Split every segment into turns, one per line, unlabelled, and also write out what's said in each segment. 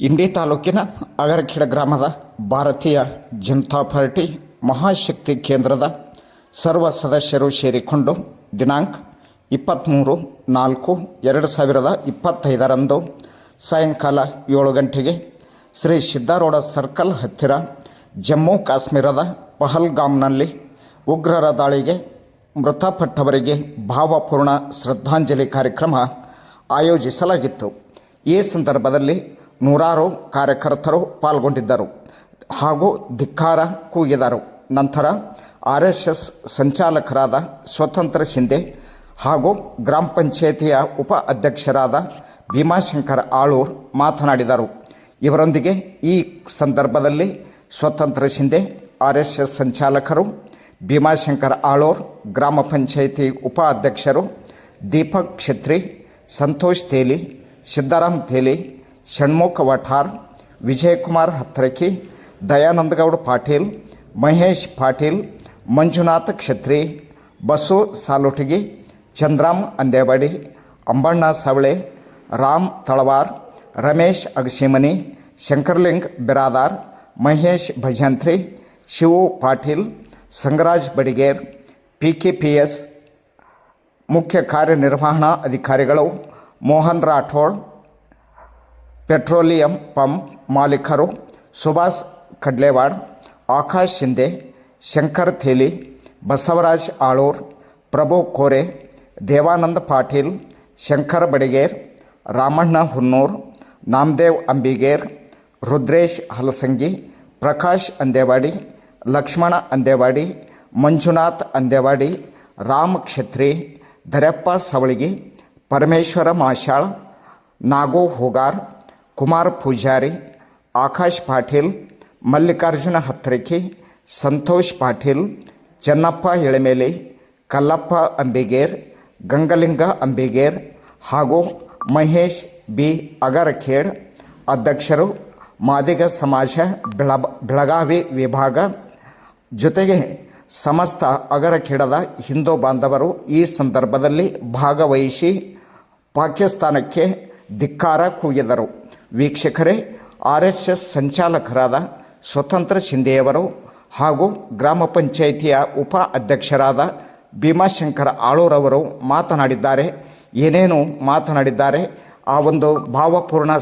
ಇಂಡಿ ತಾಲೂಕಿನ ಅಗರಖೇಡ ಗ್ರಾಮದ ಭಾರತೀಯ ಜನತಾ ಪಾರ್ಟಿ ಮಹಾಶಕ್ತಿ ಕೇಂದ್ರದ ಸರ್ವ ಸದಸ್ಯರು ಸೇರಿಕೊಂಡು ದಿನಾಂಕ ಇಪ್ಪತ್ತ್ಮೂರು ನಾಲ್ಕು ಎರಡು ಸಾವಿರದ ಇಪ್ಪತ್ತೈದರಂದು ಸಾಯಂಕಾಲ ಏಳು ಗಂಟೆಗೆ ಶ್ರೀ ಸಿದ್ದಾರೂಢ ಸರ್ಕಲ್ ಹತ್ತಿರ ಜಮ್ಮು ಕಾಶ್ಮೀರದ ಪಹಲ್ಗಾಮ್ನಲ್ಲಿ ಉಗ್ರರ ದಾಳಿಗೆ ಮೃತಪಟ್ಟವರಿಗೆ ಭಾವಪೂರ್ಣ ಶ್ರದ್ಧಾಂಜಲಿ ಕಾರ್ಯಕ್ರಮ ಆಯೋಜಿಸಲಾಗಿತ್ತು. ಈ ಸಂದರ್ಭದಲ್ಲಿ ನೂರಾರು ಕಾರ್ಯಕರ್ತರು ಪಾಲ್ಗೊಂಡಿದ್ದರು ಹಾಗೂ ಧಿಕ್ಕಾರ ಕೂಗಿದರು. ನಂತರ ಆರ್ ಎಸ್ ಎಸ್ ಸಂಚಾಲಕರಾದ ಸ್ವತಂತ್ರ ಶಿಂದೆ ಹಾಗೂ ಗ್ರಾಮ ಪಂಚಾಯಿತಿಯ ಉಪ ಅಧ್ಯಕ್ಷರಾದ ಭೀಮಾಶಂಕರ್ ಆಳೂರ್ ಮಾತನಾಡಿದರು. ಇವರೊಂದಿಗೆ ಈ ಸಂದರ್ಭದಲ್ಲಿ ಸ್ವತಂತ್ರ ಶಿಂದೆ ಆರ್ ಎಸ್ ಎಸ್ ಸಂಚಾಲಕರು ಭೀಮಾಶಂಕರ್ ಆಳೋರ್, ಗ್ರಾಮ ಪಂಚಾಯಿತಿ ಉಪ ಅಧ್ಯಕ್ಷರು ದೀಪಕ್ ಛತ್ರಿ, Santosh Teli, Siddaram Teli Shanmukha Vathar, Vijayakumar Hatraki, Dayanandagowda Patil, Mahesh Patil, Manjunath Kshatri, Basu Salutagi, Chandram Andewadi, Ambanna Savale, Ram Talawar, Ramesh Agasimani, Shankarling Biradar, Mahesh Bhajantri, Shivu Patil, Sangaraj Badiger P K P S ಮುಖ್ಯ ಕಾರ್ಯನಿರ್ವಹಣಾ ಅಧಿಕಾರಿಗಳು Mohan Rathod petroleum pump ಮಾಲೀಕರು ಸುಭಾಷ್ ಕಡ್ಲೇವಾಡ್, ಆಕಾಶ್ ಶಿಂದೆ, ಶಂಕರ್ ಥೇಲಿ, ಬಸವರಾಜ್ ಆಳೂರ್, ಪ್ರಭು ಕೋರೆ, ದೇವಾನಂದ ಪಾಟೀಲ್, ಶಂಕರ್ ಬಡಿಗೇರ್, ರಾಮಣ್ಣ ಹುನ್ನೂರ್, ನಾಮದೇವ್ ಅಂಬಿಗೇರ್, ರುದ್ರೇಶ್ ಹಲಸಂಗಿ, ಪ್ರಕಾಶ್ ಅಂದೇವಾಡಿ, ಲಕ್ಷ್ಮಣ ಅಂದೇವಾಡಿ, ಮಂಜುನಾಥ್ ಅಂದೇವಾಡಿ, ರಾಮ್ ಕ್ಷತ್ರಿ ಧರಪ್ಪ ಸವಳಿಗಿ, ಪರಮೇಶ್ವರ ಮಾಶಾಳ್ ನಾಗೋ ಹೋಗಾರ್ ಕುಮಾರ್ ಪೂಜಾರಿ, ಆಕಾಶ್ ಪಾಟೀಲ್, ಮಲ್ಲಿಕಾರ್ಜುನ ಹತ್ರಿಕೆ, ಸಂತೋಷ್ ಪಾಟೀಲ್, ಚನ್ನಪ್ಪ ಎಳೆಮೇಲಿ, ಕಲ್ಲಪ್ಪ ಅಂಬಿಗೇರ್, ಗಂಗಲಿಂಗ ಅಂಬಿಗೇರ್ ಹಾಗೂ Mahesh B. ಅಗರಖೇಡ್, ಅಧ್ಯಕ್ಷರು ಮಾದಿಗ ಸಮಾಜ ಬೆಳಬ, ಬೆಳಗಾವಿ ವಿಭಾಗ. ಜೊತೆಗೆ ಸಮಸ್ತ ಅಗರಖೇಡದ ಹಿಂದೂ ಬಾಂಧವರು ಈ ಸಂದರ್ಭದಲ್ಲಿ ಭಾಗವಹಿಸಿ ಪಾಕಿಸ್ತಾನಕ್ಕೆ ಧಿಕ್ಕಾರ ಕೂಗಿದರು. ವೀಕ್ಷಕರೇ, ಆರ್ ಎಸ್ ಎಸ್ ಸಂಚಾಲಕರಾದ ಸ್ವತಂತ್ರ ಶಿಂದೆಯವರು ಹಾಗೂ ಗ್ರಾಮ ಪಂಚಾಯಿತಿಯ ಉಪ ಅಧ್ಯಕ್ಷರಾದ ಭೀಮಾಶಂಕರ ಆಳೂರವರು ಮಾತನಾಡಿದ್ದಾರೆ. ಏನೇನು ಮಾತನಾಡಿದ್ದಾರೆ? ಆ ಒಂದು ಭಾವಪೂರ್ಣ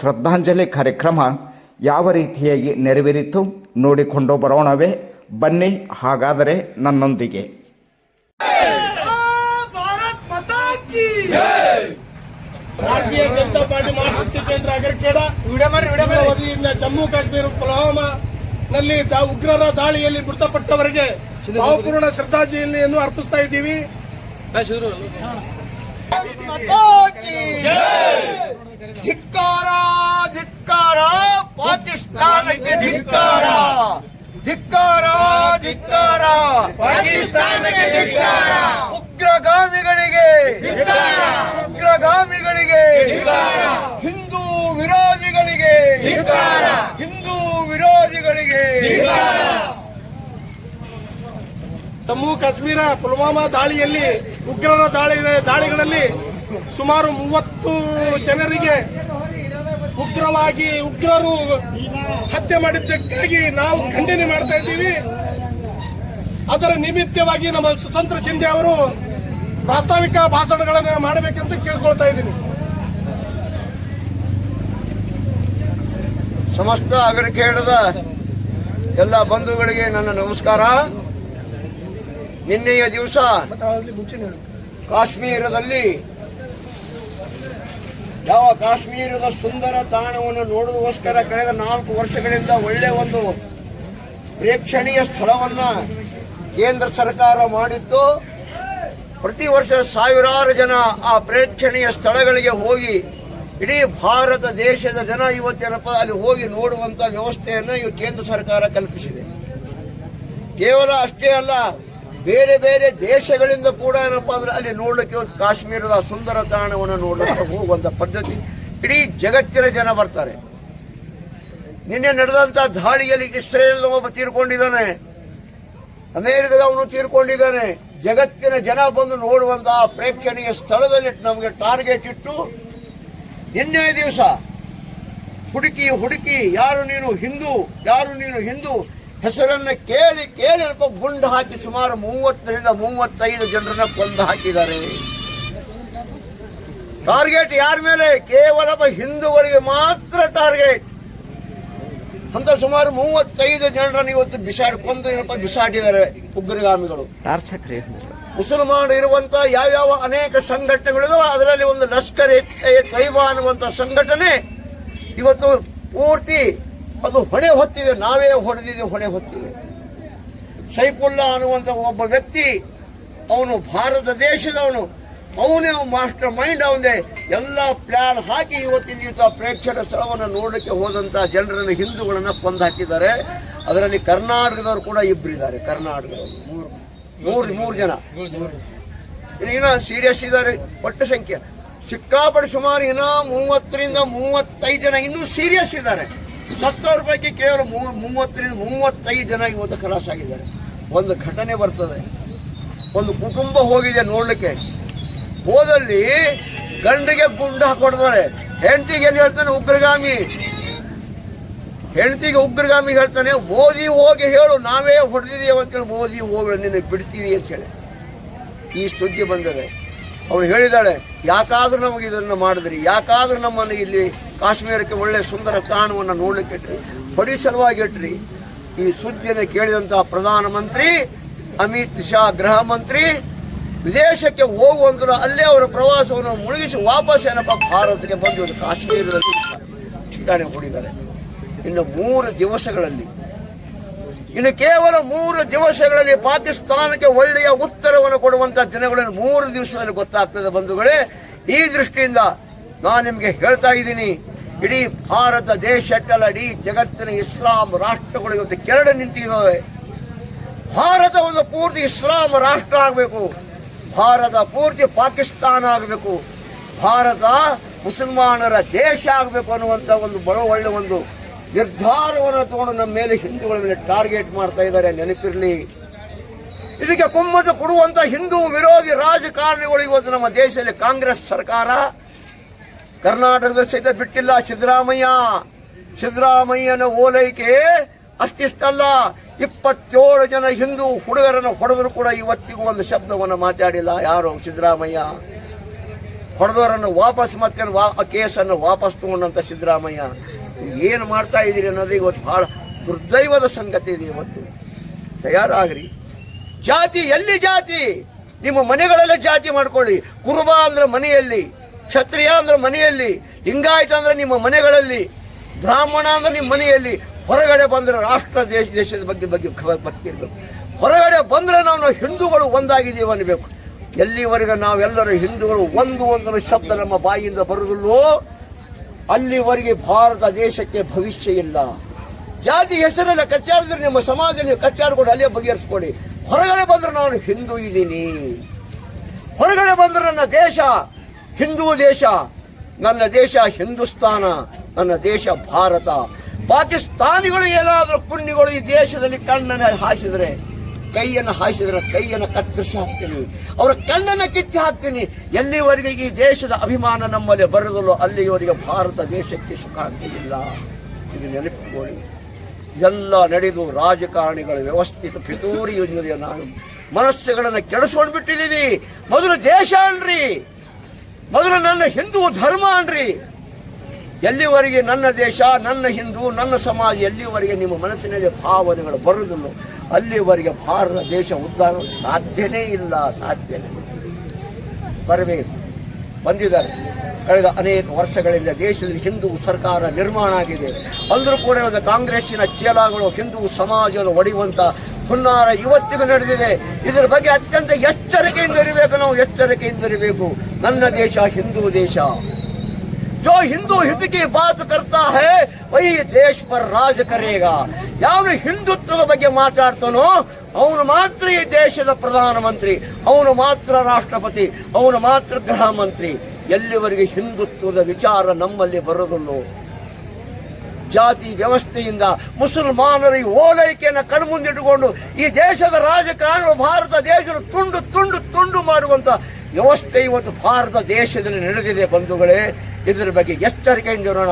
ಶ್ರದ್ಧಾಂಜಲಿ ಕಾರ್ಯಕ್ರಮ ಯಾವ ರೀತಿಯಾಗಿ ನೆರವೇರಿತು? ನೋಡಿಕೊಂಡು ಬರೋಣವೇ. ಬನ್ನಿ ಹಾಗಾದರೆ ನನ್ನೊಂದಿಗೆ.
ಭಾರತೀಯ ಜನತಾ ಪಾರ್ಟಿ ಮಹಾಶಕ್ತಿ ಕೇಂದ್ರ ಅಗರ್ಕೇಡ ವತಿಯಿಂದ ಜಮ್ಮು ಕಾಶ್ಮೀರ ಪುಲ್ವಾಮಾ ನಲ್ಲಿ ದ- ಉಗ್ರರ ದಾಳಿಯಲ್ಲಿ ಮೃತಪಟ್ಟವರಿಗೆ ಭಾವಪೂರ್ಣ ಶ್ರದ್ಧಾಂಜಲಿಯನ್ನು ಅರ್ಪಿಸ್ತಾ ಇದ್ದೀವಿ.
ಧಿಕ್ಕಾರ ಧಿಕ್ಕಾರ ಪಾಕಿಸ್ತಾನಕ್ಕೆ ಧಿಕ್ಕಾರ. ಧಿಕ್ಕಾರ ಧಿಕ್ಕಾರ ಪಾಕಿಸ್ತಾನಕ್ಕೆ ಧಿಕ್ಕಾರ. ಉಗ್ರಗಾಮಿಗಳಿಗೆ. ಉಗ್ರಗಾಮಿಗಳಿಗೆ. ಹಿಂದೂ ವಿರೋಧಿಗಳಿಗೆ. ಹಿಂದೂ ವಿರೋಧಿಗಳಿಗೆ.
ಜಮ್ಮು ಕಾಶ್ಮೀರ ಪುಲ್ವಾಮಾ ದಾಳಿಯಲ್ಲಿ ಉಗ್ರರ ದಾಳಿ ದಾಳಿಗಳಲ್ಲಿ ಸುಮಾರು ಮೂವತ್ತು ಜನರಿಗೆ ಉಗ್ರವಾಗಿ ಉಗ್ರರು ಹತ್ಯೆ ಮಾಡಿದ್ದಕ್ಕಾಗಿ ನಾವು ಖಂಡನೆ ಮಾಡ್ತಾ ಇದ್ದೀವಿ. ಅದರ ನಿಮಿತ್ತವಾಗಿ ನಮ್ಮ ಸ್ವತಂತ್ರ ಶಿಂದೆ ಅವರು ಪ್ರಾಸ್ತಾವಿಕ ಭಾಷಣಗಳನ್ನು ಮಾಡಬೇಕಂತ ಕೇಳ್ಕೊಳ್ತಾ ಇದ್ದೀನಿ.
ಸಮಸ್ತ ಅಗರಖೇಡದ ಎಲ್ಲ ಬಂಧುಗಳಿಗೆ ನನ್ನ ನಮಸ್ಕಾರ. ನಿನ್ನೆಯ ದಿವಸ ಕಾಶ್ಮೀರದಲ್ಲಿ ಯಾವ ಕಾಶ್ಮೀರದ ಸುಂದರ ತಾಣವನ್ನು ನೋಡುವುದಕ್ಕೋಸ್ಕರ ಕಳೆದ ನಾಲ್ಕು ವರ್ಷಗಳಿಂದ ಒಳ್ಳೆಯ ಒಂದು ಪ್ರೇಕ್ಷಣೀಯ ಸ್ಥಳವನ್ನ ಕೇಂದ್ರ ಸರ್ಕಾರ ಮಾಡಿತ್ತು. ಪ್ರತಿ ವರ್ಷ ಸಾವಿರಾರು ಜನ ಆ ಪ್ರೇಕ್ಷಣೀಯ ಸ್ಥಳಗಳಿಗೆ ಹೋಗಿ, ಇಡೀ ಭಾರತ ದೇಶದ ಜನ ಇವತ್ತೇನಪ್ಪ ಅಲ್ಲಿ ಹೋಗಿ ನೋಡುವಂತ ವ್ಯವಸ್ಥೆಯನ್ನು ಈ ಕೇಂದ್ರ ಸರ್ಕಾರ ಕಲ್ಪಿಸಿದೆ. ಕೇವಲ ಅಷ್ಟೇ ಅಲ್ಲ, ಬೇರೆ ಬೇರೆ ದೇಶಗಳಿಂದ ಕೂಡ ಏನಪ್ಪ ಅಂದ್ರೆ ಅಲ್ಲಿ ನೋಡ್ಲಿಕ್ಕೆ ಕಾಶ್ಮೀರದ ಸುಂದರ ತಾಣವನ್ನು ನೋಡ್ಲಿಕ್ಕೆ ಹೋಗುವಂತ ಪದ್ಧತಿ, ಇಡೀ ಜಗತ್ತಿನ ಜನ ಬರ್ತಾರೆ. ನಿನ್ನೆ ನಡೆದಂತ ದಾಳಿಯಲ್ಲಿ ಇಸ್ರೇಲ್ ಒಬ್ಬ ತೀರ್ಕೊಂಡಿದ್ದಾನೆ, ಅಮೆರಿಕದವನು ತೀರ್ಕೊಂಡಿದ್ದಾನೆ. ಜಗತ್ತಿನ ಜನ ಬಂದು ನೋಡುವಂತಹ ಪ್ರೇಕ್ಷಣೀಯ ಸ್ಥಳದಲ್ಲಿ ನಮಗೆ ಟಾರ್ಗೆಟ್ ಇಟ್ಟು ನಿನ್ನೆ ದಿವಸ ಹುಡುಕಿ ಹುಡುಕಿ ಯಾರು ನೀನು ಹಿಂದೂ, ಯಾರು ನೀನು ಹಿಂದೂ ಹೆಸರನ್ನ ಕೇಳಿ ಕೇಳಿ ಗುಂಡು ಹಾಕಿ ಸುಮಾರು ಮೂವತ್ತರಿಂದ ಮೂವತ್ತೈದು ಜನರನ್ನ ಕೊಂದು ಹಾಕಿದ್ದಾರೆ. ಟಾರ್ಗೆಟ್ ಯಾರ ಮೇಲೆ? ಕೇವಲ ಹಿಂದೂಗಳಿಗೆ ಮಾತ್ರ ಟಾರ್ಗೆಟ್. ಅಂತ ಸುಮಾರು ಮೂವತ್ತೈದು ಜನರನ್ನು ಇವತ್ತು ಬಿಸಾಡಿ ಕೊಂದು ಏನಪ್ಪ ಬಿಸಾಡಿದ್ದಾರೆ ಉಗ್ರಗಾಮಿಗಳು. ಮುಸಲ್ಮಾನರು ಇರುವಂತ ಯಾವ್ಯಾವ ಅನೇಕ ಸಂಘಟನೆಗಳಿದೋ ಅದರಲ್ಲಿ ಒಂದು ಲಷ್ಕರ್ ತೈಬಾ ಅನ್ನುವಂತ ಸಂಘಟನೆ ಇವತ್ತು ಪೂರ್ತಿ ಅದು ಹೊಣೆ ಹೊತ್ತಿದೆ. ನಾವೇ ಹೊಡೆದಿದೆ ಹೊಣೆ ಹೊತ್ತಿದೆ. ಸೈಫುಲ್ಲಾ ಅನ್ನುವಂತ ಒಬ್ಬ ವ್ಯಕ್ತಿ ಅವನು ಭಾರತ ದೇಶದವನು. ಅವನೇ ಮಾಸ್ಟರ್ ಮೈಂಡ್ ಅವನೇ. ಎಲ್ಲ ಪ್ಲಾನ್ ಹಾಕಿ ಇವತ್ತಿನ ದಿವಸ ಪ್ರೇಕ್ಷಕ ಸ್ಥಳವನ್ನು ನೋಡಲಿಕ್ಕೆ ಹೋದಂಥ ಜನರನ್ನು, ಹಿಂದೂಗಳನ್ನು ಕೊಂದು ಹಾಕಿದ್ದಾರೆ. ಅದರಲ್ಲಿ ಕರ್ನಾಟಕದವರು ಕೂಡ ಇಬ್ಬರಿದ್ದಾರೆ ಕರ್ನಾಟಕದವರು. ಮೂರು ಮೂರು ಜನ. ಇನ್ನ ಸೀರಿಯಸ್ ಇದ್ದಾರೆ. ಒಟ್ಟು ಸಂಖ್ಯೆ. ಸಿಕ್ಕಾಪಟ್ಟೆ ಸುಮಾರು ಇನ್ನೂ ಮೂವತ್ತರಿಂದ ಮೂವತ್ತೈದು ಜನ ಇನ್ನೂ ಸೀರಿಯಸ್ ಇದ್ದಾರೆ. ಸತ್ತವ್ರ ಬಗ್ಗೆ ಕೇವಲ ಮೂವತ್ತರಿಂದ ಮೂವತ್ತೈದು ಜನ ಇವತ್ತು ಕಲಾಸಾಗಿದ್ದಾರೆ ಒಂದು ಘಟನೆ ಬರ್ತದೆ. ಒಂದು ಕುಟುಂಬ ಹೋಗಿದೆ ನೋಡ್ಲಿಕ್ಕೆ. ಹೋದಲ್ಲಿ ಗಂಡಿಗೆ ಗುಂಡು ಹಾಕೊಡ್ತಾರೆ. ಹೆಂಡತಿಗೆ ಏನು ಹೇಳ್ತಾನೆ ಉಗ್ರಗಾಮಿ? ಹೆಂಡತಿಗೆ ಉಗ್ರಗಾಮಿ ಹೇಳ್ತಾನೆ ಓದಿ ಹೋಗಿ ಹೇಳು, ನಾವೇ ಹೊಡೆದಿದ್ದೀವಿ ಅಂತೇಳಿ ಮೋದಿ ಹೋಗಿ ನಿನ್ನ ಬಿಡ್ತೀವಿ ಅಂತ ಹೇಳಿ. ಈ ಸುದ್ದಿ ಬಂದಿದೆ. ಅವಳು ಹೇಳಿದಾಳೆ, ಯಾಕಾದ್ರೂ ನಮಗೆ ಇದನ್ನು ಮಾಡಿದ್ರಿ, ಯಾಕಾದ್ರೂ ನಮ್ಮನ್ನು ಇಲ್ಲಿ ಕಾಶ್ಮೀರಕ್ಕೆ ಒಳ್ಳೆ ಸುಂದರ ತಾಣವನ್ನು ನೋಡಲಿಕ್ಕೆ ಇಟ್ರಿ, ಹೊಡಿ ಸಲುವಾಗಿ ಇಟ್ರಿ. ಈ ಸುದ್ದಿಯನ್ನು ಕೇಳಿದಂತಹ ಪ್ರಧಾನಮಂತ್ರಿ, ಅಮಿತ್ ಶಾ ಗೃಹ ಮಂತ್ರಿ ವಿದೇಶಕ್ಕೆ ಹೋಗುವಂತರು ಅಲ್ಲೇ ಅವರ ಪ್ರವಾಸವನ್ನು ಮುಳುಗಿಸಿ ವಾಪಸ್ ಏನಪ್ಪ ಭಾರತಕ್ಕೆ ಬಂದು ಒಂದು ಕಾಶ್ಮೀರದಲ್ಲಿ ಠಿಕಾಣೆ ಹೂಡಿದ್ದಾರೆ ಇನ್ನು ಮೂರು ದಿವಸಗಳಲ್ಲಿ, ಇನ್ನು ಕೇವಲ ಮೂರು ದಿವಸಗಳಲ್ಲಿ ಪಾಕಿಸ್ತಾನಕ್ಕೆ ಒಳ್ಳೆಯ ಉತ್ತರವನ್ನು ಕೊಡುವಂತಹ ದಿನಗಳನ್ನು ಮೂರು ದಿವಸದಲ್ಲಿ ಗೊತ್ತಾಗ್ತದೆ ಬಂಧುಗಳೇ. ಈ ದೃಷ್ಟಿಯಿಂದ ನಾನು ನಿಮಗೆ ಹೇಳ್ತಾ ಇದ್ದೀನಿ, ಇಡೀ ಭಾರತ ದೇಶಕ್ಕಲ್ಲ, ಇಡೀ ಜಗತ್ತಿನ ಇಸ್ಲಾಂ ರಾಷ್ಟ್ರಗಳು ಇವತ್ತು ಕೆರಳು ನಿಂತಿದ್ದಾವೆ. ಭಾರತ ಒಂದು ಪೂರ್ತಿ ಇಸ್ಲಾಂ ರಾಷ್ಟ್ರ ಆಗಬೇಕು. ಭಾರತ ಪೂರ್ತಿ ಪಾಕಿಸ್ತಾನ ಆಗಬೇಕು. ಭಾರತ ಮುಸಲ್ಮಾನರ ದೇಶ ಆಗಬೇಕು ಅನ್ನುವಂಥ ಒಂದು ಬಡ ಒಳ್ಳೆ ಒಂದು ನಿರ್ಧಾರವನ್ನು ತಗೊಂಡು ನಮ್ಮ ಮೇಲೆ ಹಿಂದೂಗಳ ಮೇಲೆ ಟಾರ್ಗೆಟ್ ಮಾಡ್ತಾ ಇದ್ದಾರೆ. ನೆನಪಿರಲಿ. ಇದಕ್ಕೆ ಕುಮ್ಮತ ಕೊಡುವಂಥ ಹಿಂದೂ ವಿರೋಧಿ ರಾಜಕಾರಣಿಗಳು ಇವತ್ತು ನಮ್ಮ ದೇಶದಲ್ಲಿ ಕಾಂಗ್ರೆಸ್ ಸರ್ಕಾರ. ಕರ್ನಾಟಕದ ಸಹಿತ ಬಿಟ್ಟಿಲ್ಲ ಸಿದ್ದರಾಮಯ್ಯ. ಸಿದ್ದರಾಮಯ್ಯನ ಓಲೈಕೆ ಅಷ್ಟಿಷ್ಟಲ್ಲ, ಇಪ್ಪತ್ತೇಳು ಜನ ಹಿಂದೂ ಹುಡುಗರನ್ನು ಹೊಡೆದ್ರು ಕೂಡ ಇವತ್ತಿಗೂ ಒಂದು ಶಬ್ದವನ್ನು ಮಾತಾಡಿಲ್ಲ. ಯಾರು? ಸಿದ್ದರಾಮಯ್ಯ. ಹೊಡೆದವರನ್ನು ವಾಪಸ್ ಮತ್ತೆ ವಾ ಕೇಸನ್ನು ವಾಪಸ್ ತಗೊಂಡಂತ ಸಿದ್ದರಾಮಯ್ಯ. ಏನು ಮಾಡ್ತಾ ಇದ್ದೀರಿ ಅನ್ನೋದು ಇವತ್ತು ಬಹಳ ದುರ್ದೈವದ ಸಂಗತಿ ಇದೆ ಇವತ್ತು. ತಯಾರಾಗ್ರಿ. ಜಾತಿ ಎಲ್ಲಿ ಜಾತಿ? ನಿಮ್ಮ ಮನೆಗಳಲ್ಲೇ ಜಾತಿ ಮಾಡ್ಕೊಳ್ಳಿ. ಕುರುಬ ಅಂದ್ರೆ ಮನೆಯಲ್ಲಿ, ಕ್ಷತ್ರಿಯ ಅಂದ್ರೆ ಮನೆಯಲ್ಲಿ, ಲಿಂಗಾಯತ ಅಂದ್ರೆ ನಿಮ್ಮ ಮನೆಗಳಲ್ಲಿ, ಬ್ರಾಹ್ಮಣ ಅಂದ್ರೆ ನಿಮ್ಮ ಮನೆಯಲ್ಲಿ ಹೊರಗಡೆ ಬಂದರೆ ರಾಷ್ಟ್ರ ದೇಶ ದೇಶದ ಬಗ್ಗೆ ಬಗ್ಗೆ ಭಕ್ತಿ ಇರಬೇಕು. ಹೊರಗಡೆ ಬಂದರೆ ನಾವು ನಾವು ಹಿಂದೂಗಳು ಒಂದಾಗಿದ್ದೀವಿ ಅನ್ನಬೇಕು ಎಲ್ಲಿವರೆಗೆ ನಾವೆಲ್ಲರೂ ಹಿಂದೂಗಳು ಒಂದು ಒಂದು ಶಬ್ದ ನಮ್ಮ ಬಾಯಿಯಿಂದ ಬರುವುದಿಲ್ಲೋ, ಅಲ್ಲಿವರೆಗೆ ಭಾರತ ದೇಶಕ್ಕೆ ಭವಿಷ್ಯ ಇಲ್ಲ. ಜಾತಿ ಹೆಸರೆಲ್ಲ ಕಚ್ಚಾಡಿದ್ರೆ ನಿಮ್ಮ ಸಮಾಜ ನೀವು ಕಚ್ಚಾಡಿಕೊಂಡು ಅಲ್ಲೇ ಬಗೆಹರಿಸ್ಕೊಳ್ಳಿ. ಹೊರಗಡೆ ಬಂದರೆ ನಾನು ಹಿಂದೂ ಇದ್ದೀನಿ. ಹೊರಗಡೆ ಬಂದರೆ ನನ್ನ ದೇಶ ಹಿಂದೂ ದೇಶ. ನನ್ನ ದೇಶ ಹಿಂದೂಸ್ತಾನ, ನನ್ನ ದೇಶ ಭಾರತ. ಪಾಕಿಸ್ತಾನಿಗಳು ಏನಾದರೂ ಪುಣ್ಯಗಳು ಈ ದೇಶದಲ್ಲಿ ಕಣ್ಣನ್ನು ಹಾಸಿದರೆ, ಕೈಯನ್ನು ಹಾಸಿದ್ರೆ ಕೈಯನ್ನು ಕತ್ತರಿಸಿ ಹಾಕ್ತೀನಿ. ಅವರ ಕಣ್ಣನ್ನು ಕಿತ್ತಿ ಹಾಕ್ತೀನಿ. ಎಲ್ಲಿವರೆಗೆ ಈ ದೇಶದ ಅಭಿಮಾನ ನಮ್ಮಲ್ಲಿ ಬರದಲ್ಲೋ ಅಲ್ಲಿಯವರೆಗೆ ಭಾರತ ದೇಶಕ್ಕೆ ಸುಖ ಆಗ್ತಿಲ್ಲ. ಇದು ನೆನಪಿಕೊಳ್ಳಿ ಎಲ್ಲ ನಡೆದು ರಾಜಕಾರಣಿಗಳ ವ್ಯವಸ್ಥಿತ ಪಿತೂರಿ ಯೋಜನೆಯ ನಾನು ಮನಸ್ಸುಗಳನ್ನು ಕೆಡಿಸ್ಕೊಂಡು ಬಿಟ್ಟಿದ್ದೀವಿ. ಮೊದಲು ದೇಶ ಅನ್ರಿ. ಮೊದಲು ನನ್ನ ಹಿಂದೂ ಧರ್ಮ ಅನ್ರಿ. ಎಲ್ಲಿವರೆಗೆ ನನ್ನ ದೇಶ, ನನ್ನ ಹಿಂದೂ, ನನ್ನ ಸಮಾಜ, ಎಲ್ಲಿವರೆಗೆ ನಿಮ್ಮ ಮನಸ್ಸಿನಲ್ಲಿ ಭಾವನೆಗಳು ಬರುವುದಿಲ್ಲ ಅಲ್ಲಿವರೆಗೆ ಭಾರತ, ದೇಶ ಉದ್ಧಾರ ಸಾಧ್ಯನೇ ಇಲ್ಲ, ಸಾಧ್ಯನೇ. ಬರಬೇಕು. ಬಂದಿದ್ದಾರೆ. ಕಳೆದ ಅನೇಕ ವರ್ಷಗಳಿಂದ ದೇಶದಲ್ಲಿ ಹಿಂದೂ ಸರ್ಕಾರ ನಿರ್ಮಾಣ ಆಗಿದೆ. ಅಂದರೂ ಕೂಡ ಇವತ್ತು ಕಾಂಗ್ರೆಸ್ಸಿನ ಚೇಲಾಗಳು ಹಿಂದೂ ಸಮಾಜವನ್ನು ಒಡೆಯುವಂಥ ಹುನ್ನಾರ ಇವತ್ತಿಗೂ ನಡೆದಿದೆ. ಇದರ ಬಗ್ಗೆ ಅತ್ಯಂತ ಎಚ್ಚರಿಕೆಯಿಂದ ಇರಬೇಕು ನಾವು, ಎಚ್ಚರಿಕೆಯಿಂದ ಇರಬೇಕು. ನನ್ನ ದೇಶ ಹಿಂದೂ ದೇಶ. जो हिंदू हित की बात करता है वही ದೇಶ ಪರ ರಾಜ ಕರೇಗ ಯಾವನು ಹಿಂದುತ್ವದ ಬಗ್ಗೆ ಮಾತಾಡ್ತಾನೋ ಅವನು ಮಾತ್ರ ಈ ದೇಶದ ಪ್ರಧಾನಮಂತ್ರಿ ಅವನು ಮಾತ್ರ ರಾಷ್ಟ್ರಪತಿ ಅವನು ಮಾತ್ರ ಗೃಹ ಮಂತ್ರಿ ಎಲ್ಲಿವರೆಗೆ ಹಿಂದುತ್ವದ ವಿಚಾರ ನಮ್ಮಲ್ಲಿ ಬರೋದಿಲ್ಲೋ ಜಾತಿ ವ್ಯವಸ್ಥೆಯಿಂದ ಮುಸಲ್ಮಾನರ ಈ ಓಲೈಕೆಯನ್ನು ಕಣ್ಮುಂದಿಟ್ಟುಕೊಂಡು ಈ ದೇಶದ ರಾಜಕಾರಣ ಭಾರತ ದೇಶದ ತುಂಡು ತುಂಡು ತುಂಡು ಮಾಡುವಂತ ವ್ಯವಸ್ಥೆ ಇವತ್ತು ಭಾರತ ದೇಶದಲ್ಲಿ ನಡೆದಿದೆ ಬಂಧುಗಳೇ ಇದರ ಬಗ್ಗೆ ಎಚ್ಚರಿಕೆಯಿಂದ ಇರೋಣ.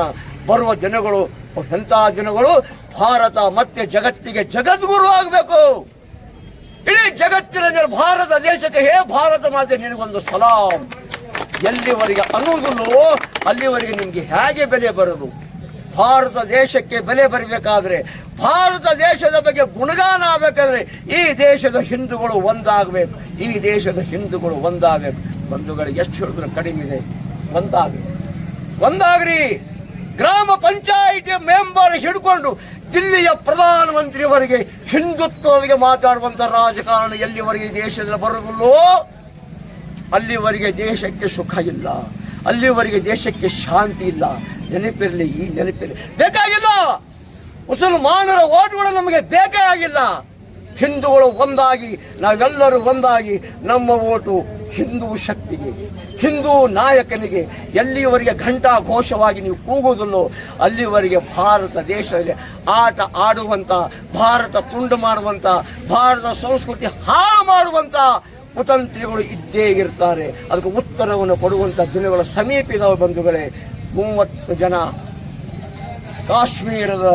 ಬರುವ ದಿನಗಳು ಎಂತಹ ದಿನಗಳು? ಭಾರತ ಮತ್ತೆ ಜಗತ್ತಿಗೆ ಜಗದ್ಗುರು ಆಗಬೇಕು. ಇಡೀ ಜಗತ್ತಿನ ಭಾರತ ದೇಶಕ್ಕೆ, ಹೇ ಭಾರತ ಮಾತೆ, ನಿನಗೊಂದು ಸಲಾಂ. ಎಲ್ಲಿವರೆಗೆ ಅನ್ನೋದಿಲ್ಲವೋ ಅಲ್ಲಿವರೆಗೆ ನಿಮಗೆ ಹೇಗೆ ಬೆಲೆ ಬರೋದು? ಭಾರತ ದೇಶಕ್ಕೆ ಬೆಲೆ ಬರಬೇಕಾದ್ರೆ, ಭಾರತ ದೇಶದ ಬಗ್ಗೆ ಗುಣಗಾನ ಆಗಬೇಕಾದ್ರೆ, ಈ ದೇಶದ ಹಿಂದೂಗಳು ಒಂದಾಗಬೇಕು. ಈ ದೇಶದ ಹಿಂದೂಗಳು ಒಂದಾಗಬೇಕು. ಬಂಧುಗಳಿಗೆ ಎಷ್ಟು ಹೇಳಿದ್ರು ಕಡಿಮೆ ಇದೆ? ಒಂದಾಗಬೇಕು. ಒಂದಾಗ್ರಿ ಗ್ರಾಮ ಪಂಚಾಯಿತಿ ಮೆಂಬರ್ ಹಿಡ್ಕೊಂಡು ಜಿಲ್ಲೆಯ ಪ್ರಧಾನಮಂತ್ರಿಯವರಿಗೆ ಹಿಂದುತ್ವವಿಗೆ ಮಾತಾಡುವಂತ ರಾಜಕಾರಣ ಎಲ್ಲಿವರೆಗೆ ದೇಶದಲ್ಲಿ ಬರುವುದಿಲ್ಲೋ ಅಲ್ಲಿವರೆಗೆ ದೇಶಕ್ಕೆ ಸುಖ ಇಲ್ಲ. ಅಲ್ಲಿವರೆಗೆ ದೇಶಕ್ಕೆ ಶಾಂತಿ ಇಲ್ಲ. ನೆನಪಿರಲಿ, ಈ ನೆನಪಿರಲಿ. ಬೇಕಾಗಿಲ್ಲ. ಮುಸಲ್ಮಾನರ ಓಟುಗಳು ನಮಗೆ ಬೇಕೇ ಆಗಿಲ್ಲ ಹಿಂದೂಗಳು ಒಂದಾಗಿ, ನಾವೆಲ್ಲರೂ ಒಂದಾಗಿ ನಮ್ಮ ಓಟು ಹಿಂದೂ ಶಕ್ತಿಗೆ, ಹಿಂದೂ ನಾಯಕನಿಗೆ ಎಲ್ಲಿವರೆಗೆ ಘಂಟಾ ಘೋಷವಾಗಿ ನೀವು ಕೂಗುವುದಿಲ್ಲೋ ಅಲ್ಲಿವರೆಗೆ ಭಾರತ ದೇಶದಲ್ಲಿ ಆಟ ಆಡುವಂಥ ಭಾರತ ತುಂಡು ಮಾಡುವಂಥ ಭಾರತ ಸಂಸ್ಕೃತಿ ಹಾಳು ಮಾಡುವಂಥ ಕುತಂತ್ರಿಗಳು ಇದ್ದೇ ಇರ್ತಾರೆ. ಅದಕ್ಕೆ ಉತ್ತರವನ್ನು ಕೊಡುವಂಥ ದಿನಗಳ ಸಮೀಪ ಇದಾವೆ ಬಂಧುಗಳೇ, ಮೂವತ್ತು ಜನ ಕಾಶ್ಮೀರದ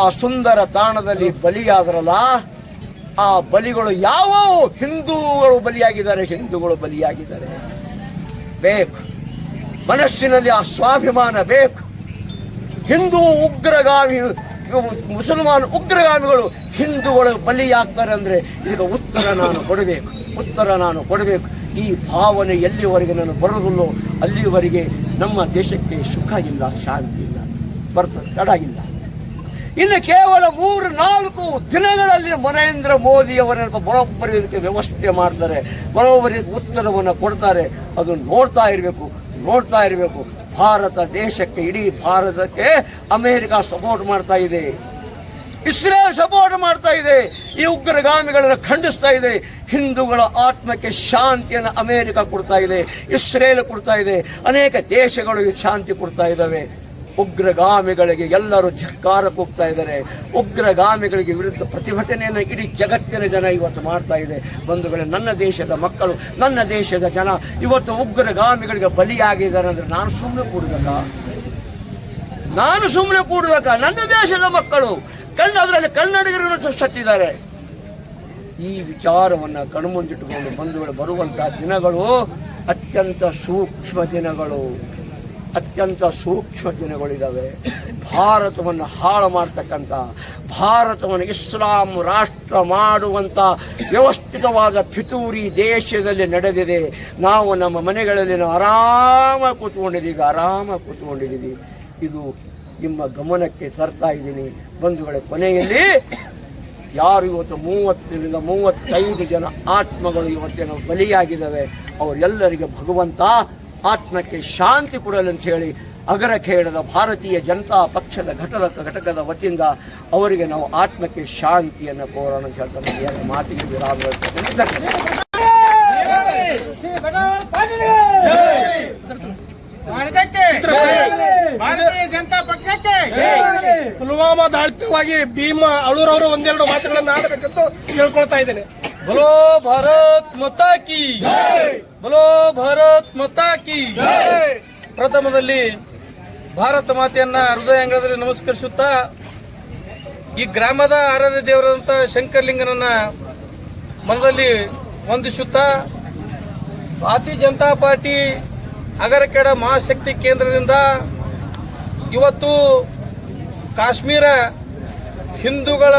ಆ ಸುಂದರ ತಾಣದಲ್ಲಿ ಬಲಿಯಾದರಲ್ಲ ಆ ಬಲಿಗಳು ಯಾವ ಹಿಂದೂಗಳು ಬಲಿಯಾಗಿದ್ದಾರೆ ಹಿಂದೂಗಳು ಬಲಿಯಾಗಿದ್ದಾರೆ. ಬೇಕು. ಮನಸ್ಸಿನಲ್ಲಿ ಆ ಸ್ವಾಭಿಮಾನ ಬೇಕು. ಹಿಂದೂ ಉಗ್ರಗಾಮಿ ಮುಸಲ್ಮಾನ್ ಉಗ್ರಗಾಮಿಗಳು ಹಿಂದೂಗಳು ಬಲಿಯಾಗ್ತಾರೆ ಅಂದ್ರೆ ಈಗ ಉತ್ತರ ನಾನು ಕೊಡಬೇಕು, ಉತ್ತರ ನಾನು ಕೊಡಬೇಕು. ಈ ಭಾವನೆ ಎಲ್ಲಿವರೆಗೆ ನಾನು ಬರೋದಿಲ್ಲೋ ಅಲ್ಲಿವರೆಗೆ ನಮ್ಮ ದೇಶಕ್ಕೆ ಸುಖ ಇಲ್ಲ, ಶಾಂತಿ ಇಲ್ಲ, ಬರ್ತದೆ, ತಡ ಇಲ್ಲ. ಇನ್ನು ಕೇವಲ ಮೂರು, ನಾಲ್ಕು ದಿನಗಳಲ್ಲಿ ನರೇಂದ್ರ ಮೋದಿ ಅವರ ಬರೋಬ್ಬರಿ ವ್ಯವಸ್ಥೆ ಮಾಡ್ತಾರೆ ಬರೋಬ್ಬರಿ ಉತ್ತರವನ್ನು ಕೊಡ್ತಾರೆ. ಅದು ನೋಡ್ತಾ ಇರಬೇಕು ನೋಡ್ತಾ ಇರಬೇಕು. ಭಾರತ ದೇಶಕ್ಕೆ, ಇಡೀ ಭಾರತಕ್ಕೆ ಅಮೆರಿಕ ಸಪೋರ್ಟ್ ಮಾಡ್ತಾ ಇದೆ. ಇಸ್ರೇಲ್ ಸಪೋರ್ಟ್ ಮಾಡ್ತಾ ಇದೆ. ಈ ಉಗ್ರಗಾಮಿಗಳನ್ನು ಖಂಡಿಸ್ತಾ ಇದೆ. ಹಿಂದೂಗಳ ಆತ್ಮಕ್ಕೆ ಶಾಂತಿಯನ್ನು ಅಮೆರಿಕ ಕೊಡ್ತಾ ಇದೆ, ಇಸ್ರೇಲ್ ಕೊಡ್ತಾ ಇದೆ. ಅನೇಕ ದೇಶಗಳು ಶಾಂತಿ ಕೊಡ್ತಾ ಇದ್ದಾವೆ. ಉಗ್ರಗಾಮಿಗಳಿಗೆ ಎಲ್ಲರೂ ಧಿಕ್ಕಾರ ಕೂಗ್ತಾ ಇದ್ದಾರೆ. ಉಗ್ರಗಾಮಿಗಳಿಗೆ ವಿರುದ್ಧ ಪ್ರತಿಭಟನೆಯನ್ನು ಇಡೀ ಜಗತ್ತಿನ ಜನ ಇವತ್ತು ಮಾಡ್ತಾ ಇದೆ. ಬಂಧುಗಳೇ, ನನ್ನ ದೇಶದ ಮಕ್ಕಳು, ನನ್ನ ದೇಶದ ಜನ ಇವತ್ತು ಉಗ್ರಗಾಮಿಗಳಿಗೆ ಬಲಿಯಾಗಿದ್ದಾರೆ ಅಂದರೆ ನಾನು ಸುಮ್ಮನೆ ಕೂಡಬೇಕ ನಾನು ಸುಮ್ಮನೆ ಕೂಡಬೇಕ ನನ್ನ ದೇಶದ ಮಕ್ಕಳು ಕಣ್ಣ ಅದರಲ್ಲಿ ಕನ್ನಡಿಗರನ್ನು ಸತ್ತಿದ್ದಾರೆ. ಈ ವಿಚಾರವನ್ನು ಕಣ್ಮುಂದಿಟ್ಟುಕೊಂಡು ಬಂಧುಗಳು, ಬರುವಂತಹ ದಿನಗಳು ಅತ್ಯಂತ ಸೂಕ್ಷ್ಮ ದಿನಗಳು. ಅತ್ಯಂತ ಸೂಕ್ಷ್ಮ ದಿನಗಳಿದ್ದಾವೆ ಭಾರತವನ್ನು ಹಾಳು ಮಾಡ್ತಕ್ಕಂಥ ಭಾರತವನ್ನು ಇಸ್ಲಾಂ ರಾಷ್ಟ್ರ ಮಾಡುವಂಥ ವ್ಯವಸ್ಥಿತವಾದ ಪಿತೂರಿ ದೇಶದಲ್ಲಿ ನಡೆದಿದೆ. ನಾವು ನಮ್ಮ ಮನೆಗಳಲ್ಲಿ ನಾವು ಆರಾಮ ಕೂತ್ಕೊಂಡಿದ್ದೀವಿ ಆರಾಮ ಕೂತ್ಕೊಂಡಿದ್ದೀವಿ. ಇದು ನಿಮ್ಮ ಗಮನಕ್ಕೆ ತರ್ತಾ ಇದ್ದೀನಿ. ಬಂಧುಗಳ, ಕೊನೆಯಲ್ಲಿ ಯಾರು ಇವತ್ತು ಮೂವತ್ತರಿಂದ ಮೂವತ್ತೈದು ಜನ ಆತ್ಮಗಳು ಇವತ್ತೇನೋ ಬಲಿಯಾಗಿದ್ದಾವೆ. ಅವರೆಲ್ಲರಿಗೆ ಭಗವಂತ ಆತ್ಮಕ್ಕೆ ಶಾಂತಿ ಕೊಡಲು ಅಂತ ಹೇಳಿ ಅಗರಖೇಡದ ಭಾರತೀಯ ಜನತಾ ಪಕ್ಷದ ಘಟಕ ಘಟಕದ ವತಿಯಿಂದ ಅವರಿಗೆ ನಾವು ಆತ್ಮಕ್ಕೆ ಶಾಂತಿಯನ್ನು ಕೋರೋಣ ಅಂತ ಹೇಳ್ತಾರೆ ಮಾತಿಗೆ ವಿರಾಮ
ಭಾರತೀಯ ಜನತಾ ಪಕ್ಷಕ್ಕೆ.
ಪುಲ್ವಾಮಾ ದಾಳಿತವಾಗಿ ಭೀಮಾ ಅಳೂರವರು ಒಂದೆರಡು ಮಾತುಗಳನ್ನು ಆಡಬೇಕಂತ ಕೇಳ್ಕೊಳ್ತಾ ಇದ್ದೇನೆ.
બોલો ભારત માતા કી બોલો ಭಾರತ್ ಮಾತಾ ಕಿ ಪ್ರಥಮದಲ್ಲಿ ಭಾರತ ಮಾತೆಯನ್ನ ಹೃದಯಾಂಗದಲ್ಲಿ ನಮಸ್ಕರಿಸುತ್ತಾ, ಈ ಗ್ರಾಮದ ಆರಾಧ್ಯ ದೇವರಾದಂಥ ಶಂಕರಲಿಂಗನನ್ನ ಮನದಲ್ಲಿ ವಂದಿಸುತ್ತಾ, ಭಾರತೀಯ ಜನತಾ ಪಾರ್ಟಿ ಅಗರಕೆಡ ಮಹಾಶಕ್ತಿ ಕೇಂದ್ರದಿಂದ ಇವತ್ತು ಕಾಶ್ಮೀರ ಹಿಂದೂಗಳ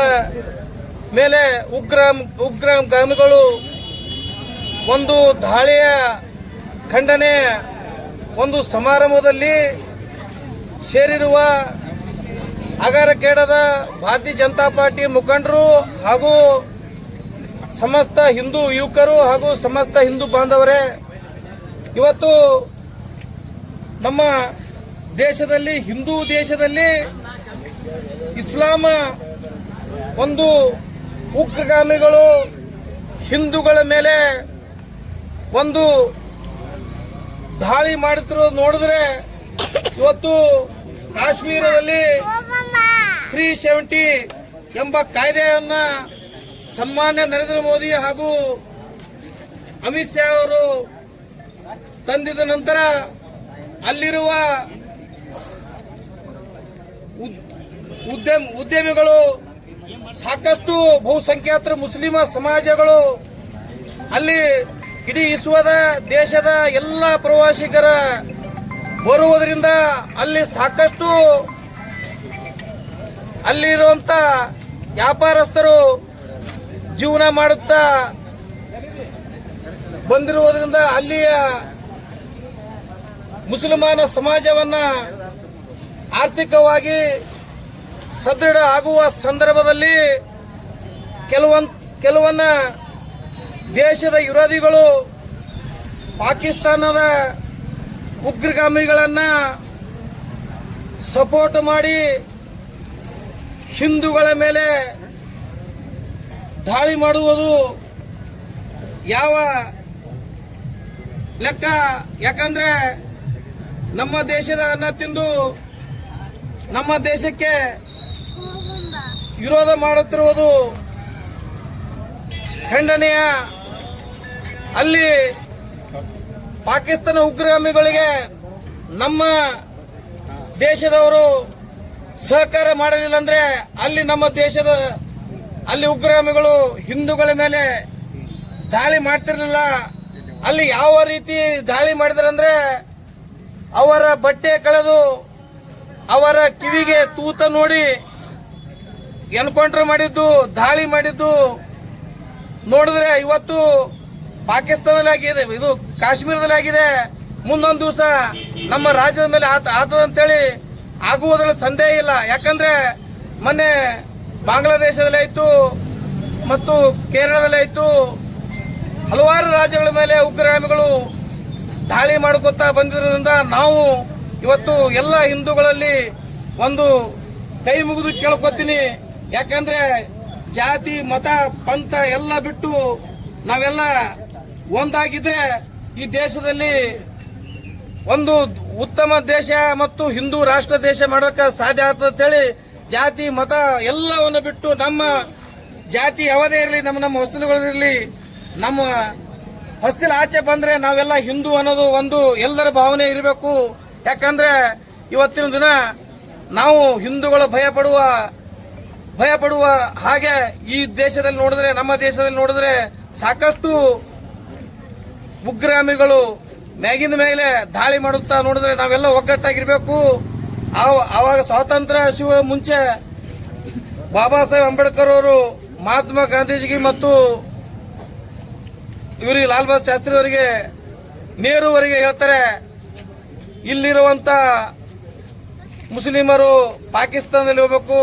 ಮೇಲೆ ಉಗ್ರ ಉಗ್ರಗಾಮಿಗಳು ಒಂದು ದಾಳಿಯ ಖಂಡನೆ, ಒಂದು ಸಮಾರಂಭದಲ್ಲಿ ಸೇರಿರುವ ಅಗಾರಖೇಡದ ಭಾರತೀಯ ಜನತಾ ಪಾರ್ಟಿ ಮುಖಂಡರು ಹಾಗೂ ಸಮಸ್ತ ಹಿಂದೂ ಯುವಕರು ಹಾಗೂ ಸಮಸ್ತ ಹಿಂದೂ ಬಾಂಧವರೇ, ಇವತ್ತು ನಮ್ಮ ದೇಶದಲ್ಲಿ, ಹಿಂದೂ ದೇಶದಲ್ಲಿ ಇಸ್ಲಾಮ ಒಂದು ಉಗ್ರಗಾಮಿಗಳು ಹಿಂದೂಗಳ ಮೇಲೆ ಒಂದು ದಾಳಿ ಮಾಡುತ್ತಿರೋದು ನೋಡಿದ್ರೆ ಇವತ್ತು ಕಾಶ್ಮೀರದಲ್ಲಿ ತ್ರೀ ಸೆವೆಂಟಿ ಎಂಬ ಕಾಯ್ದೆಯನ್ನ ಸನ್ಮಾನ್ಯ ನರೇಂದ್ರ ಮೋದಿ ಹಾಗೂ ಅಮಿತ್ ಶಾ ಅವರು ತಂದಿದ ನಂತರ ಅಲ್ಲಿರುವ ಉದ್- ಉದ್ಯಮ ಉದ್ಯಮಿಗಳು ಸಾಕಷ್ಟು ಬಹುಸಂಖ್ಯಾತರ ಮುಸ್ಲಿಮ ಸಮಾಜಗಳು ಅಲ್ಲಿ ಇಡೀ ವಿಶ್ವದ, ದೇಶದ ಎಲ್ಲ ಪ್ರವಾಸಿಗರ ಬರುವುದರಿಂದ ಅಲ್ಲಿ ಸಾಕಷ್ಟು ಅಲ್ಲಿರುವಂತ ವ್ಯಾಪಾರಸ್ಥರು ಜೀವನ ಮಾಡುತ್ತಾ ಬಂದಿರುವುದರಿಂದ ಅಲ್ಲಿಯ ಮುಸಲ್ಮಾನ ಸಮಾಜವನ್ನ ಆರ್ಥಿಕವಾಗಿ ಸದೃಢ ಆಗುವ ಸಂದರ್ಭದಲ್ಲಿ ಕೆಲವೊಂದ್ ಕೆಲವನ್ನ ದೇಶದ ವಿರೋಧಿಗಳು ಪಾಕಿಸ್ತಾನದ ಉಗ್ರಗಾಮಿಗಳನ್ನು ಸಪೋರ್ಟ್ ಮಾಡಿ ಹಿಂದೂಗಳ ಮೇಲೆ ದಾಳಿ ಮಾಡುವುದು ಯಾವ ಲೆಕ್ಕ? ಯಾಕಂದ್ರೆ ನಮ್ಮ ದೇಶದ ಅನ್ನ ತಿಂದು ನಮ್ಮ ದೇಶಕ್ಕೆ ವಿರೋಧ ಮಾಡುತ್ತಿರುವುದು ಖಂಡನೀಯ. ಅಲ್ಲಿ ಪಾಕಿಸ್ತಾನ ಉಗ್ರಗಾಮಿಗಳಿಗೆ ನಮ್ಮ ದೇಶದವರು ಸಹಕಾರ ಮಾಡಲಿಲ್ಲ ಅಂದ್ರೆ ಅಲ್ಲಿ ನಮ್ಮ ದೇಶದ ಅಲ್ಲಿ ಉಗ್ರಗಾಮಿಗಳು ಹಿಂದೂಗಳ ಮೇಲೆ ದಾಳಿ ಮಾಡ್ತಿರ್ಲಿಲ್ಲ. ಅಲ್ಲಿ ಯಾವ ರೀತಿ ದಾಳಿ ಮಾಡಿದ್ರಂದ್ರೆ ಅವರ ಬಟ್ಟೆ ಕಳೆದು ಅವರ ಕಿವಿಗೆ ತೂತ ನೋಡಿ ಎನ್ಕೌಂಟರ್ ಮಾಡಿದ್ದು, ದಾಳಿ ಮಾಡಿದ್ದು, ನೋಡಿದ್ರೆ ಇವತ್ತು ಪಾಕಿಸ್ತಾನದಲ್ಲಿ ಆಗಿದೆ. ಇದು ಕಾಶ್ಮೀರದಲ್ಲಿ ಆಗಿದೆ. ಮುಂದೊಂದು ದಿವಸ ನಮ್ಮ ರಾಜ್ಯದ ಮೇಲೆ ಆತ ಆತದಂತೇಳಿ ಆಗುವುದರಲ್ಲಿ ಸಂದೇಹ ಇಲ್ಲ. ಯಾಕಂದ್ರೆ ಮೊನ್ನೆ ಬಾಂಗ್ಲಾದೇಶದಲ್ಲಿ ಆಯಿತು, ಮತ್ತು ಕೇರಳದಲ್ಲಿ ಆಯಿತು. ಹಲವಾರು ರಾಜ್ಯಗಳ ಮೇಲೆ ಉಗ್ರಗಾಮಿಗಳು ದಾಳಿ ಮಾಡ್ಕೋತಾ ಬಂದಿರೋದ್ರಿಂದ ನಾವು ಇವತ್ತು ಎಲ್ಲ ಹಿಂದೂಗಳಲ್ಲಿ ಒಂದು ಕೈ ಮುಗಿದು ಕೇಳ್ಕೊತೀನಿ. ಯಾಕಂದ್ರೆ ಜಾತಿ, ಮತ, ಪಂಥ ಎಲ್ಲ ಬಿಟ್ಟು ನಾವೆಲ್ಲ ಒಂದಾಗಿದ್ರೆ ಈ ದೇಶದಲ್ಲಿ ಒಂದು ಉತ್ತಮ ದೇಶ ಮತ್ತು ಹಿಂದೂ ರಾಷ್ಟ್ರ ದೇಶ ಮಾಡೋಕೆ ಸಾಧ್ಯ ಆಗ್ತದೆ ಜಾತಿ, ಮತ ಎಲ್ಲವನ್ನು ಬಿಟ್ಟು ನಮ್ಮ ಜಾತಿ ಯಾವುದೇ ಇರಲಿ, ನಮ್ಮ ನಮ್ಮ ಹೊಸ್ತಲುಗಳಿರಲಿ ನಮ್ಮ ಹೊಸ್ತಿಲ ಆಚೆ ಬಂದ್ರೆ ನಾವೆಲ್ಲ ಹಿಂದೂ ಅನ್ನೋದು ಒಂದು ಎಲ್ಲರ ಭಾವನೆ ಇರಬೇಕು. ಯಾಕಂದ್ರೆ ಇವತ್ತಿನ ದಿನ ನಾವು ಹಿಂದೂಗಳು ಭಯ ಪಡುವ ಭಯ ಪಡುವ ಹಾಗೆ ಈ ದೇಶದಲ್ಲಿ ನೋಡಿದ್ರೆ, ನಮ್ಮ ದೇಶದಲ್ಲಿ ನೋಡಿದ್ರೆ ಸಾಕಷ್ಟು ಉಗ್ರಾಮಿಗಳು ಮ್ಯಾಗಿನ ಮೇಲೆ ದಾಳಿ ಮಾಡುತ್ತಾ ನೋಡಿದ್ರೆ ನಾವೆಲ್ಲ ಒಗ್ಗಟ್ಟಾಗಿರ್ಬೇಕು. ಆವಾಗ ಸ್ವಾತಂತ್ರ್ಯ ಶಿವ ಮುಂಚೆ ಬಾಬಾ ಸಾಹೇಬ್ ಅಂಬೇಡ್ಕರ್ ಅವರು ಮಹಾತ್ಮ ಗಾಂಧೀಜಿಗೆ ಮತ್ತು ಇವರಿಗೆ ಲಾಲ್ ಬಹದ್ದೂರ್ ಶಾಸ್ತ್ರಿ ಅವರಿಗೆ ನೆಹರು ಅವರಿಗೆ ಹೇಳ್ತಾರೆ, ಇಲ್ಲಿರುವಂತ ಮುಸ್ಲಿಮರು ಪಾಕಿಸ್ತಾನದಲ್ಲಿ ಹೋಗ್ಬೇಕು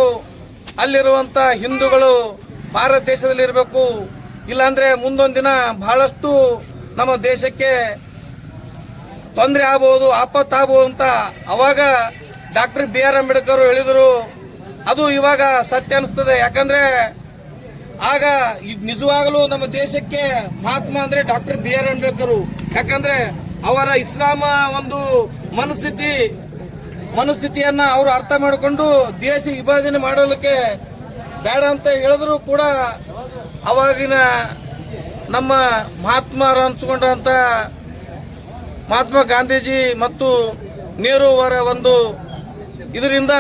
ಅಲ್ಲಿರುವಂತ ಹಿಂದೂಗಳು ಭಾರತ ದೇಶದಲ್ಲಿ ಇರಬೇಕು. ಇಲ್ಲಾಂದ್ರೆ ಮುಂದೊಂದು ದಿನ ಬಹಳಷ್ಟು ನಮ್ಮ ದೇಶಕ್ಕೆ ತೊಂದರೆ ಆಗಬಹುದು ಆಪತ್ತಾಗ್ಬೋದು ಅಂತ ಅವಾಗ ಡಾಕ್ಟರ್ ಬಿ ಆರ್ ಅಂಬೇಡ್ಕರ್ ಹೇಳಿದರು. ಅದು ಇವಾಗ ಸತ್ಯ ಅನಿಸ್ತದೆ. ಯಾಕಂದ್ರೆ ಆಗ ನಿಜವಾಗಲೂ ನಮ್ಮ ದೇಶಕ್ಕೆ ಮಹಾತ್ಮ ಅಂದ್ರೆ ಡಾಕ್ಟರ್ ಬಿ ಆರ್ ಅಂಬೇಡ್ಕರ್. ಯಾಕಂದ್ರೆ ಅವರ ಇಸ್ಲಾಮ ಒಂದು ಮನಸ್ಥಿತಿ ಮನಸ್ಥಿತಿಯನ್ನ ಅವರು ಅರ್ಥ ಮಾಡಿಕೊಂಡು ದೇಶ ವಿಭಜನೆ ಮಾಡಲಿಕ್ಕೆ ಬೇಡ ಅಂತ ಹೇಳಿದ್ರು ಕೂಡ ಅವಾಗಿನ ನಮ್ಮ ಮಹಾತ್ಮರು ಅನ್ಸ್ಕೊಂಡಂತ ಮಹಾತ್ಮ ಗಾಂಧೀಜಿ ಮತ್ತು ನೆಹರು ಅವರ ಒಂದು ಇದರಿಂದ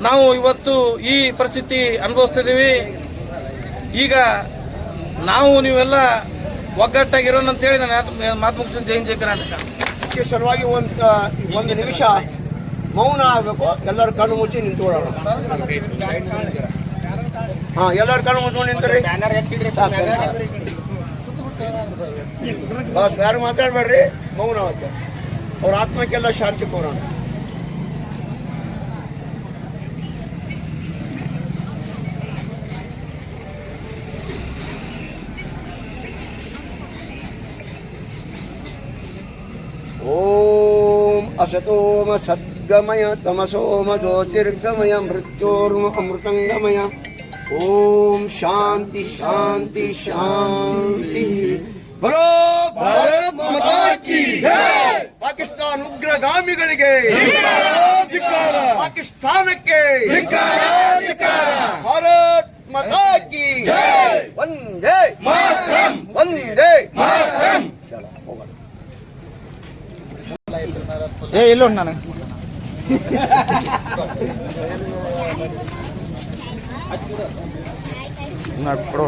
ನಾವು ಇವತ್ತು ಈ ಪರಿಸ್ಥಿತಿ ಅನುಭವಿಸ್ತಿದ್ದೀವಿ ಈಗ ನಾವು ನೀವೆಲ್ಲ ಒಗ್ಗಟ್ಟಾಗಿರೋಣ ಅಂತೇಳಿ ನಾನು ಮಾತು ಮುಗಿಸ್ತೀನಿ. ಜೈನ್ ಜೈ
ಸಲುವಾಗಿ ಒಂದು ಒಂದು ನಿಮಿಷ ಮೌನ ಆಗಬೇಕು, ಎಲ್ಲರೂ ಕಣ್ಣು ಮುಚ್ಚಿ ನಿಂತ್ಕೊಳ್ಳೋಣ. ಹಾ, ಎಲ್ಲರೂ ಕಣ್ಣು ಮುಚ್ಕೊಂಡು. ಬಸ್, ಯಾರು ಮಾತಾಡ್ಬೇಡ್ರಿ? ಮೌನ ಅವ್ರ ಆತ್ಮಕ್ಕೆಲ್ಲ ಶಾಂತಿ ಕೋರೋಣ ಓಂ ಅಸತೋಮ ಸದ್ಗಮಯ ತಮಸೋಮ ಜ್ಯೋತಿರ್ಗಮಯ ಮೃತ್ಯೋರ್ಮ ಅಮೃತಂಗಮಯ ಓಂ ಶಾಂತಿ ಶಾಂತಿ ಶಾಂತಿ ಬರೋ ಭಾರತ್ ಮಾತಾ ಕಿ ಜೈ! ಪಾಕಿಸ್ತಾನ ಉಗ್ರಗಾಮಿಗಳಿಗೆ ಪಾಕಿಸ್ತಾನಕ್ಕೆ ಭಾರತ್ ಮಾತಾ ಕಿ ಒಂದೇ ಒಂದೇ ಚಲೋ ಹೋಗೋಣ
ఏ ఇల్లు ఉన్నాను నాకు ఇప్పుడు